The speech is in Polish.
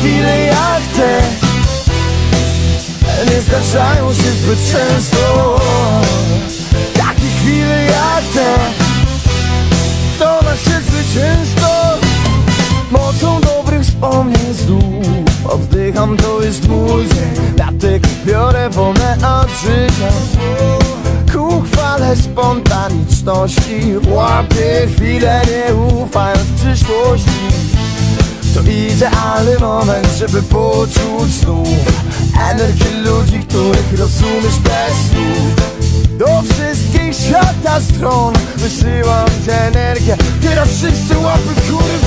Chwile jak te Nie zdarzają się zbyt często. Takie chwile jak te To nasze zwycięstwo Mocą dobrych wspomnień znów Oddycham, to jest mój dzień. Dlatego biorę wolne od życia. Ku chwale spontaniczności. Łapię chwilę, nie ufając przyszłości to idealny moment, żeby poczuć znów Energię ludzi, których rozumiesz bez słów. Do wszystkich świata stron wysyłam tę energię. Teraz wszyscy łapy górę